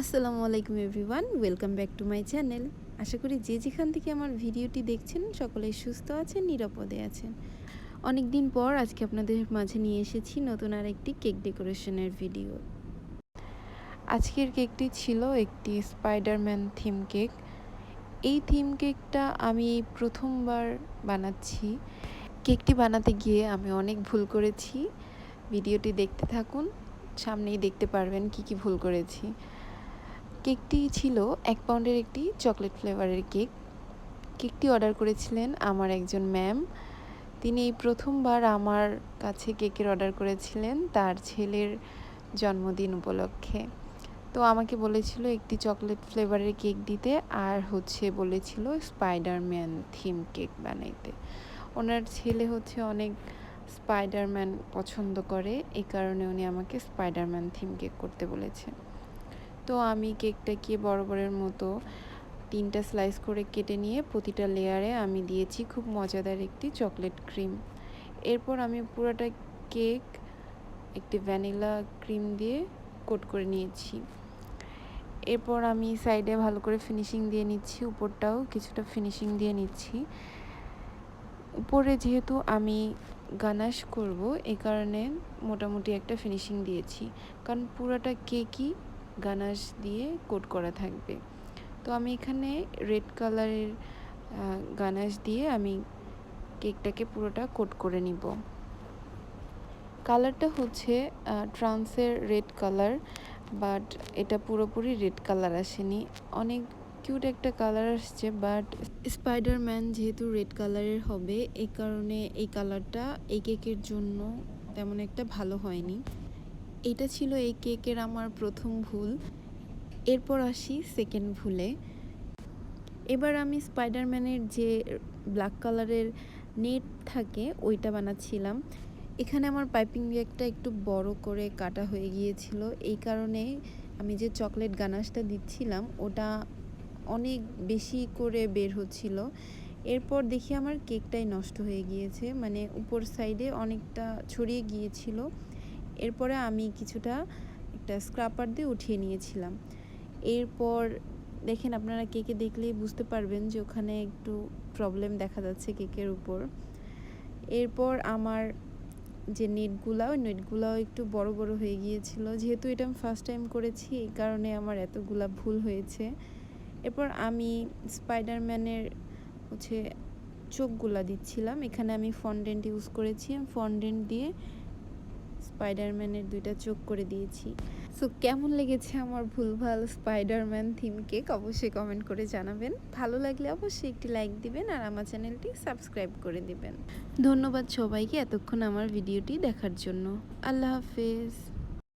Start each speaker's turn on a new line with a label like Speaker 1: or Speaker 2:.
Speaker 1: আসসালামু আলাইকুম everyone, welcome back to my channel. আশা করি যে যেখান থেকে আমার ভিডিওটি দেখছেন, সকলেই সুস্থ আছেন, নিরাপদে আছেন। অনেক দিন পর আজকে আপনাদের মাঝে নিয়ে এসেছি নতুন আর একটি কেক ডেকোরেশনের ভিডিও। আজকের কেকটি ছিল একটি স্পাইডারম্যান থিম কেক। এই থিম কেকটা আমি প্রথমবার বানাচ্ছি। কেকটি বানাতে গিয়ে আমি অনেক ভুল করেছি। ভিডিওটি দেখতে থাকুন, সামনেই দেখতে পারবেন কি কি ভুল করেছি। কেকটি ছিল এক পাউন্ডের একটি চকলেট ফ্লেভারের কেক। কেকটি অর্ডার করেছিলেন আমার একজন ম্যাম। তিনি এই প্রথমবার আমার কাছে কেকের অর্ডার করেছিলেন তার ছেলের জন্মদিন উপলক্ষে। তো আমাকে বলেছিল একটি চকলেট ফ্লেভারের কেক দিতে আর হচ্ছে বলেছিল স্পাইডারম্যান থিম কেক বানাইতে। ওনার ছেলে হচ্ছে অনেক স্পাইডারম্যান পছন্দ করে এই কারণে উনি আমাকে স্পাইডারম্যান থিম কেক করতে বলেছে। তো আমি কেকটাকে বরাবরের মতো তিনটা স্লাইস করে কেটে নিয়ে প্রতিটা লেয়ারে আমি দিয়েছি খুব মজাদার একটি চকলেট ক্রিম এরপর আমি পুরোটা কেক একটি ভ্যানিলা ক্রিম দিয়ে কোট করে নিয়েছি। এরপর আমি সাইডে ভালো করে ফিনিশিং দিয়ে নিচ্ছি, উপরটাও কিছুটা ফিনিশিং দিয়ে নিচ্ছি। উপরে যেহেতু আমি গানাশ করব এই কারণে মোটামুটি একটা ফিনিশিং দিয়েছি। কারণ পুরোটা কেকই গানাশ দিয়ে কোট করা থাকবে। তো আমি এখানে রেড কালারের গানাশ দিয়ে আমি কেকটাকে পুরোটা কোট করে নিব। কালারটা হচ্ছে ট্রান্সের রেড কালার, বাট এটা পুরোপুরি রেড কালার আসেনি। অনেক কিউট একটা কালার আসছে, বাট স্পাইডারম্যান যেহেতু রেড কালারের হবে এই কারণে এই কালারটা এই কেকের জন্য তেমন একটা ভালো হয়নি। এটা ছিল এই কেকের আমার প্রথম ভুল। এরপর আসি সেকেন্ড ভুলে। এবার আমি স্পাইডারম্যানের যে ব্ল্যাক কালারের নেট থাকে, ওইটা বানাচ্ছিলাম। এখানে আমার পাইপিং ব্যাগটা একটু বড় করে কাটা হয়ে গিয়েছিল। এই কারণে আমি যে চকলেট গানাশটা দিচ্ছিলাম, ওটা অনেক বেশি করে বের হচ্ছিল। এরপর দেখি আমার কেকটাই নষ্ট হয়ে গিয়েছে মানে উপর সাইডে অনেকটা ছড়িয়ে গিয়েছিল। এরপরে আমি কিছুটা একটা স্ক্রাপার দিয়ে উঠিয়ে নিয়েছিলাম। এরপর দেখেন আপনারা কেকে দেখলেই বুঝতে পারবেন যে ওখানে একটু প্রবলেম দেখা যাচ্ছে কেকের উপর। এরপর আমার যে নেটগুলা ওই নেটগুলাও একটু বড় বড় হয়ে গিয়েছিল। যেহেতু এটা আমি ফার্স্ট টাইম করেছি, এই কারণে আমার এতগুলা ভুল হয়েছে। এরপর আমি স্পাইডারম্যানের হচ্ছে চোখগুলা দিচ্ছিলাম। এখানে আমি ফন্ডেন্ট ইউজ করেছি। ফন্ডেন্ট দিয়ে স্পাইডারম্যানের দুইটা চোখ করে দিয়েছি। সো কেমন লেগেছে আমার ভুলভাল স্পাইডারম্যান থিম কেক অবশ্যই কমেন্ট করে জানাবেন। ভালো লাগলে অবশ্যই একটি লাইক দিবেন আর আমার চ্যানেলটি সাবস্ক্রাইব করে দিবেন। ধন্যবাদ সবাইকে এতক্ষণ আমার ভিডিওটি দেখার জন্য। আল্লাহ হাফেজ।